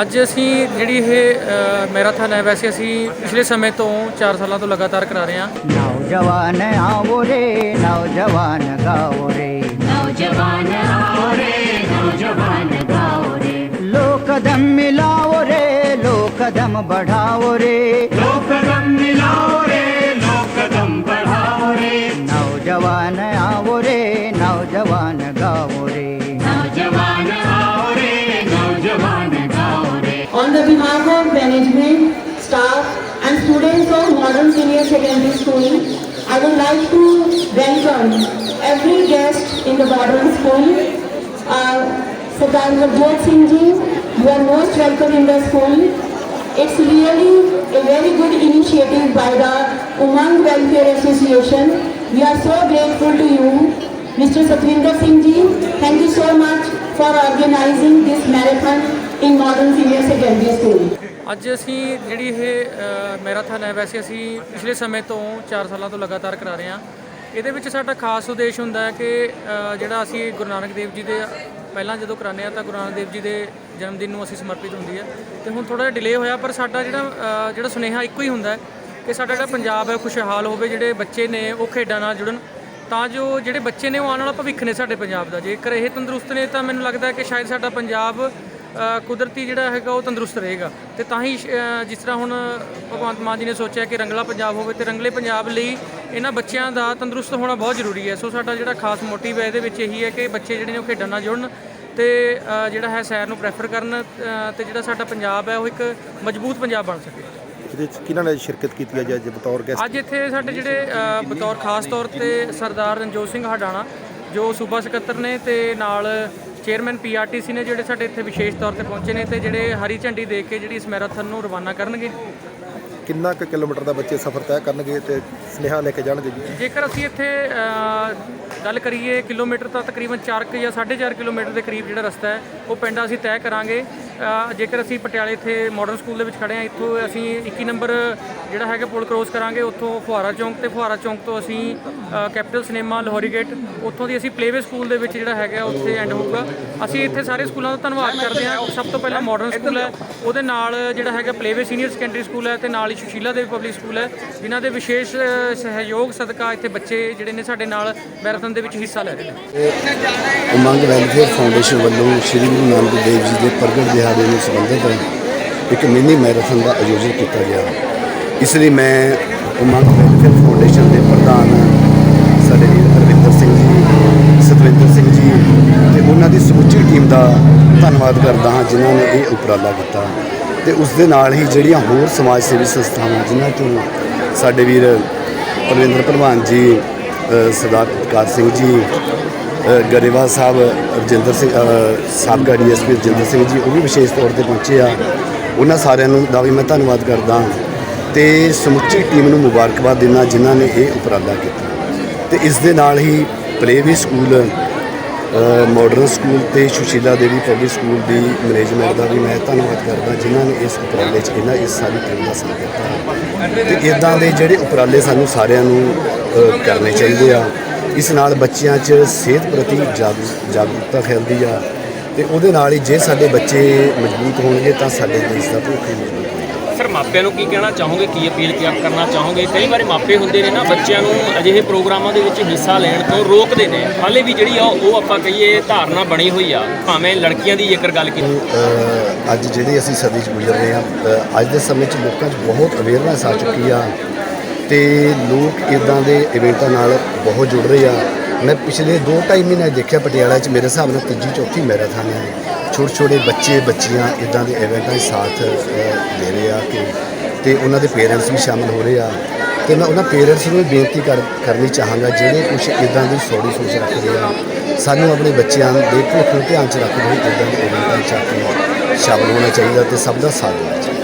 ਅੱਜ ਅਸੀਂ ਜਿਹੜੀ ਇਹ ਮੈਰਾਥਨ ਹੈ ਵੈਸੇ ਅਸੀਂ ਪਿਛਲੇ ਸਮੇਂ ਤੋਂ 4 ਸਾਲਾਂ ਤੋਂ ਲਗਾਤਾਰ ਕਰਾ ਰਹੇ ਹਾਂ। ਨੌਜਵਾਨ ਆਵੋ ਰੇ ਨੌਜਵਾਨ ਗਾਓ ਰੇ। ਨੌਜਵਾਨ ਆਵੋ ਰੇ ਨੌਜਵਾਨ ਗਾਓ ਰੇ। ਲੋਕ ਦਮ ਮਿਲਾਓ ਰੇ ਲੋਕ ਦਮ ਬੜਾਓ ਰੇ। ਲੋਕ staff and students of Modern Senior Secondary School, I would like to welcome every guest in the modern school. Uh, Gurjot Singh ji, you are most welcome in the school. It's really a very good initiative by the Umang Welfare Association. We are so grateful to you. Mr. Satwinder Singh ji, thank you so much for organizing this marathon in Modern Senior Secondary School. ਅੱਜ ਅਸੀਂ ਜਿਹੜੀ ਇਹ marathon ਹੈ, ਵੈਸੇ ਅਸੀਂ ਪਿਛਲੇ ਸਮੇਂ ਤੋਂ 4 ਸਾਲਾਂ ਤੋਂ ਲਗਾਤਾਰ ਕਰਾ ਰਹੇ ਹਾਂ। ਇਹਦੇ ਵਿੱਚ ਸਾਡਾ ਖਾਸ ਉਦੇਸ਼ ਹੁੰਦਾ ਹੈ ਕਿ ਜਿਹੜਾ ਅਸੀਂ ਗੁਰੂ ਨਾਨਕ ਦੇਵ ਜੀ ਦੇ ਪਹਿਲਾਂ ਜਦੋਂ ਕਰਾਉਂਦੇ ਆ ਤਾਂ ਗੁਰੂ ਨਾਨਕ ਦੇਵ ਜੀ ਦੇ ਜਨਮ ਦਿਨ ਨੂੰ ਅਸੀਂ ਸਮਰਪਿਤ ਹੁੰਦੀ ਹੈ। ਤੇ ਹੁਣ ਥੋੜਾ ਜਿਹਾ ਡਿਲੇ ਹੋਇਆ, ਪਰ ਸਾਡਾ ਜਿਹੜਾ ਜਿਹੜਾ ਸੁਨੇਹਾ ਇੱਕੋ ਹੀ ਹੁੰਦਾ ਕਿ ਸਾਡਾ ਜਿਹੜਾ ਪੰਜਾਬ ਹੈ ਖੁਸ਼ਹਾਲ ਹੋਵੇ, ਜਿਹੜੇ ਬੱਚੇ ਨੇ ਉਹ ਖੇਡਾਂ ਨਾਲ ਜੁੜਨ। ਤਾਂ ਜੋ ਜਿਹੜੇ ਬੱਚੇ ਨੇ, ਉਹ ਆਉਣ ਵਾਲਾ ਭਵਿੱਖ ਨੇ ਸਾਡੇ ਪੰਜਾਬ ਦਾ। ਜੇਕਰ ਇਹ ਤੰਦਰੁਸਤ ਨੇ, ਤਾਂ ਮੈਨੂੰ ਲੱਗਦਾ ਕਿ ਸ਼ਾਇਦ ਸਾਡਾ ਪੰਜਾਬ ਕੁਦਰਤੀ ਜਿਹੜਾ ਹੈਗਾ ਉਹ ਤੰਦਰੁਸਤ ਰਹੇਗਾ। ਤੇ ਤਾਂ ਹੀ ਜਿਸ ਤਰ੍ਹਾਂ ਹੁਣ ਭਗਵੰਤ ਮਾਨ ਜੀ ਨੇ ਸੋਚਿਆ ਕਿ ਰੰਗਲਾ ਪੰਜਾਬ ਹੋਵੇ ਤੇ ਰੰਗਲੇ ਪੰਜਾਬ ਲਈ ਇਹਨਾਂ ਬੱਚਿਆਂ ਦਾ ਤੰਦਰੁਸਤ ਹੋਣਾ ਬਹੁਤ ਜ਼ਰੂਰੀ ਹੈ। ਸੋ ਸਾਡਾ ਜਿਹੜਾ ਖਾਸ ਮੋਟਿਵ ਹੈ ਇਹਦੇ ਵਿੱਚ ਇਹੀ ਹੈ ਕਿ ਬੱਚੇ ਜਿਹੜੇ ਨੇ ਉਹ ਖੇਡਣ ਨਾਲ ਜੁੜਨ ਤੇ ਜਿਹੜਾ ਹੈ ਸੈਰ ਨੂੰ ਪ੍ਰੈਫਰ ਕਰਨ ਤੇ ਜਿਹੜਾ ਸਾਡਾ ਪੰਜਾਬ ਹੈ ਉਹ ਇੱਕ ਮਜ਼ਬੂਤ ਪੰਜਾਬ ਬਣ ਸਕੇ। ਇਹਦੇ ਵਿੱਚ ਕਿਹਨਾਂ ਨੇ ਸ਼ਿਰਕਤ ਕੀਤੀ ਹੈ ਜੀ ਅੱਜ ਬਤੌਰ ਗੈਸਟ ਅੱਜ ਇੱਥੇ ਸਾਡੇ ਜਿਹੜੇ ਬਤੌਰ ਖਾਸ ਤੌਰ ਤੇ ਸਰਦਾਰ ਰਣਜੋਤ ਸਿੰਘ ਹਡਾਣਾ ਜੋ ਸੂਬਾ ਸਕੱਤਰ ਨੇ ਤੇ ਨਾਲ ਚੇਅਰਮੈਨ ਪੀਆਰਟੀਸੀ ਨੇ ਜਿਹੜੇ ਸਾਡੇ ਇੱਥੇ ਵਿਸ਼ੇਸ਼ ਤੌਰ ਤੇ ਪਹੁੰਚੇ ਨੇ ਤੇ ਜਿਹੜੇ ਹਰੀ ਝੰਡੀ ਦੇ ਕੇ ਜਿਹੜੀ ਇਸ ਮੈਰਾਥਨ ਨੂੰ ਰਵਾਨਾ ਕਰਨਗੇ। ਕਿੰਨਾ ਕੁ ਕਿਲੋਮੀਟਰ ਦਾ ਬੱਚੇ ਸਫ਼ਰ ਤੈਅ ਕਰਨਗੇ ਤੇ ਸੁਨੇਹਾ ਲੈ ਕੇ ਜਾਣਗੇ ਜੀ? ਜੇਕਰ ਅਸੀਂ ਇੱਥੇ ਗੱਲ ਕਰੀਏ ਕਿਲੋਮੀਟਰ ਤਾਂ ਤਕਰੀਬਨ 4 ਕੁ ਜਾਂ 4.5 ਕਿਲੋਮੀਟਰ ਦੇ ਕਰੀਬ ਜਿਹੜਾ ਰਸਤਾ ਹੈ ਉਹ ਪਿੰਡ ਅਸੀਂ ਤੈਅ ਕਰਾਂਗੇ। ਜੇਕਰ ਅਸੀਂ ਪਟਿਆਲੇ ਇੱਥੇ ਮਾਡਰਨ ਸਕੂਲ ਦੇ ਵਿੱਚ ਖੜੇ ਹਾਂ, ਇੱਥੋਂ ਅਸੀਂ 21 ਨੰਬਰ ਜਿਹੜਾ ਹੈਗਾ ਪੁਲ ਕ੍ਰੋਸ ਕਰਾਂਗੇ, ਉੱਥੋਂ ਫੁਹਾਰਾ ਚੌਂਕ ਤੇ ਫੁਹਾਰਾ ਚੌਂਕ ਤੋਂ ਅਸੀਂ ਕੈਪੀਟਲ ਸਿਨੇਮਾ ਲਾਹੌਰੀ ਗੇਟ ਉੱਥੋਂ ਦੀ ਅਸੀਂ ਪਲੇਵੇ ਸਕੂਲ ਦੇ ਵਿੱਚ ਜਿਹੜਾ ਹੈਗਾ ਉੱਥੇ ਐਂਡ ਹੋਊਗਾ। ਅਸੀਂ ਇੱਥੇ ਸਾਰੇ ਸਕੂਲਾਂ ਦਾ ਧੰਨਵਾਦ ਕਰਦੇ ਹਾਂ। ਸਭ ਤੋਂ ਪਹਿਲਾਂ ਮਾਡਰਨ ਸਕੂਲ ਹੈ, ਉਹਦੇ ਨਾਲ ਜਿਹੜਾ ਹੈਗਾ ਪਲੇਵੇ ਸੀਨੀਅਰ ਸੈਕੰਡਰੀ ਸਕੂਲ ਹੈ ਤੇ ਨਾਲ ਹੀ ਸੁਸ਼ੀਲਾ ਦੇਵੀ ਪਬਲਿਕ ਸਕੂਲ ਹੈ, ਜਿਨ੍ਹਾਂ ਦੇ ਵਿਸ਼ੇਸ਼ ਸਹਿਯੋਗ ਸਦਕਾ ਇੱਥੇ ਬੱਚੇ ਜਿਹੜੇ ਨੇ ਸਾਡੇ ਨਾਲ ਮੈਰਾਥਨ ਦੇ ਵਿੱਚ ਹਿੱਸਾ ਲੈ ਰਹੇ ਨੇ। ਉਮੰਗ ਵੈਲਫੇਅਰ ਫਾਊਂਡੇਸ਼ਨ ਵੱਲੋਂ ਸ੍ਰੀ ਗੁਰੂ ਨਾਨਕ ਦੇਵ ਜੀ ਦੇ ਪ੍ਰਗਟ ਦਿਹਾੜੇ ਨੂੰ ਸੰਬੰਧਿਤ ਇੱਕ ਮਿੰਨੀ ਮੈਰਾਥਨ ਦਾ ਆਯੋਜਨ ਕੀਤਾ ਗਿਆ। ਇਸ ਲਈ ਮੈਂ ਉਮੰਗ ਵੈਲਫੇਅਰ ਫਾਊਂਡੇਸ਼ਨ ਦੇ ਪ੍ਰਧਾਨ ਸਾਡੇ ਵੀਰ ਹਰਵਿੰਦਰ ਸਿੰਘ ਜੀ, ਸਤਵਿੰਦਰ ਸਿੰਘ ਜੀ ਤੇ ਉਹਨਾਂ ਦੀ ਸਮੁੱਚੀ ਟੀਮ ਦਾ ਧੰਨਵਾਦ ਕਰਦਾ ਹਾਂ, ਜਿਨ੍ਹਾਂ ਨੇ ਇਹ ਉਪਰਾਲਾ ਕੀਤਾ। ਤੇ ਉਸ ਦੇ ਨਾਲ ਹੀ ਜਿਹੜੀਆਂ ਹੋਰ ਸਮਾਜ ਸੇਵੀ ਸੰਸਥਾਵਾਂ, ਜਿਨ੍ਹਾਂ ਚੋਂ ਸਾਡੇ ਵੀਰ ਪਰਵਿੰਦਰ ਪ੍ਰਧਾਨ ਜੀ ਸਰਦਾਰ ਪ੍ਰਕਾਸ਼ ਸਿੰਘ ਜੀ ਅ, ਗਰੇਵਾਲ ਸਾਹਿਬ ਰਜਿੰਦਰ ਸਿੰਘ ਅ, ਸਾਬਕਾ ਡੀਐਸਪੀ ਰਜਿੰਦਰ ਸਿੰਘ ਜੀ ਉਹ ਵੀ ਵਿਸ਼ੇਸ਼ ਤੌਰ ਤੇ ਪਹੁੰਚੇ ਆ। ਉਹਨਾਂ ਸਾਰਿਆਂ ਨੂੰ ਦਾ ਵੀ ਮੈਂ ਧੰਨਵਾਦ ਕਰਦਾ ਤੇ ਸਮੁੱਚੀ ਟੀਮ ਨੂੰ ਮੁਬਾਰਕਬਾਦ ਦਿੰਦਾ ਜਿਨ੍ਹਾਂ ਨੇ ਇਹ ਉਪਰਾਲਾ ਕੀਤਾ। ਤੇ ਇਸ ਦੇ ਨਾਲ ਹੀ ਪ੍ਰੇਵੀ ਸਕੂਲ ਅ, ਮਾਡਰਨ ਸਕੂਲ ਤੇ ਸੁਸ਼ੀਲਾ ਦੇਵੀ ਪਬਲਿਕ ਸਕੂਲ ਦੀ ਮੈਨੇਜਮੈਂਟ ਦਾ ਵੀ ਮੈਂ ਧੰਨਵਾਦ ਕਰਦਾ ਜਿਨ੍ਹਾਂ ਨੇ ਇਸ ਉਪਰਾਲੇ 'ਚ ਇਹਨਾਂ ਇਸ ਸਾਰੀ ਟੀਮ ਦਾ ਸਾਥ ਦਿੱਤਾ ਤੇ ਇਦਾਂ ਦੇ ਜਿਹੜੇ ਉਪਰਾਲੇ ਸਾਨੂੰ ਸਾਰਿਆਂ ਨੂੰ ਕਰਨੇ ਚਾਹੀਦੇ ਆ। ਇਸ ਨਾਲ ਬੱਚਿਆਂ 'ਚ ਸਿਹਤ ਪ੍ਰਤੀ ਜਾਗ- ਜਾਗਰੂਕਤਾ ਫੈਲਦੀ ਆ ਤੇ ਉਹਦੇ ਨਾਲ ਹੀ ਜੇ ਸਾਡੇ ਬੱਚੇ ਮਜ਼ਬੂਤ ਹੋਣਗੇ ਤਾਂ ਸਾਡੇ ਦੇਸ਼ ਦਾ ਭਵਿੱਖ ਮਜ਼ਬੂਤ ਹੋਵੇਗਾ ਸਰ ਮਾਪਿਆਂ ਨੂੰ ਕੀ ਕਹਿਣਾ ਚਾਹੋਗੇ? ਕੀ ਅਪੀਲ ਕੀ ਕਰਨਾ ਚਾਹੋਗੇ? ਕਈ ਵਾਰੀ ਮਾਪੇ ਹੁੰਦੇ ਨੇ ਨਾ ਬੱਚਿਆਂ ਨੂੰ ਅਜਿਹੇ ਪ੍ਰੋਗਰਾਮਾਂ ਦੇ ਵਿੱਚ ਹਿੱਸਾ ਲੈਣ ਤੋਂ ਰੋਕਦੇ ਨੇ। ਹਾਲੇ ਵੀ ਜਿਹੜੀ ਆ ਉਹ ਆਪਾਂ ਕਹੀਏ ਧਾਰਨਾ ਬਣੀ ਹੋਈ ਆ। ਭਾਵੇਂ ਲੜਕੀਆਂ ਦੀ ਜੇਕਰ ਗੱਲ ਕੀਤੀ। ਅੱਜ ਜਿਹੜੀ ਅਸੀਂ ਸਦੀ 'ਚ ਗੁਜ਼ਰ ਰਹੇ ਅ, ਅੱਜ ਦੇ ਸਮੇਂ 'ਚ ਲੋਕਾਂ 'ਚ ਬਹੁਤ ਅਵੇਅਰਨੈਸ ਆ ਚੁੱਕੀ ਆ ਤੇ ਲੋਕ ਇਦਾਂ ਦੇ ਇਵੈਂਟਾਂ ਨਾਲ ਬਹੁਤ ਜੁੜ ਰਹੇ ਆ। ਮੈਂ ਪਿਛਲੇ 2.5 ਮਹੀਨੇ ਦੇਖਿਆ ਪਟਿਆਲਾ 'ਚ, ਮੇਰੇ ਹਿਸਾਬ ਨਾਲ ਤੀਜੀ ਚੌਥੀ ਮੈਰਾਥਨ ਹੈ। ਛੋਟੇ ਛੋਟੇ ਬੱਚੇ, ਬੱਚੀਆਂ ਇਦਾਂ ਦੇ ਇਵੈਂਟਾਂ 'ਚ ਸਾਥ ਦੇ ਰਹੇ ਆ ਕਿ ਤੇ ਉਹਨਾਂ ਦੇ ਪੇਰੈਂਟਸ ਵੀ ਸ਼ਾਮਲ ਹੋ ਰਹੇ ਆ। ਤੇ ਮੈਂ ਉਹਨਾਂ ਪੇਰੈਂਟਸ ਨੂੰ ਵੀ ਬੇਨਤੀ ਕਰ, ਕਰਨੀ ਚਾਹਾਂਗਾ, ਜਿਹੜੇ ਕੁਝ ਇਦਾਂ ਦੀ ਸੌੜੀ ਸੋਚ ਰੱਖਦੇ ਆ, ਸਾਨੂੰ ਆਪਣੇ ਬੱਚਿਆਂ ਦੇ ਭਵਿੱਖ ਨੂੰ ਧਿਆਨ 'ਚ ਰੱਖਦੇ ਹੋਏ ਇਦਾਂ ਦੇ ਇਵੈਂਟਾਂ 'ਚ ਆ ਕੇ ਸ਼ਾਮਲ ਹੋਣਾ ਚਾਹੀਦਾ ਤੇ ਸਭ ਦਾ ਸਾਥ ਦੇਣਾ ਚਾਹੀਦਾ।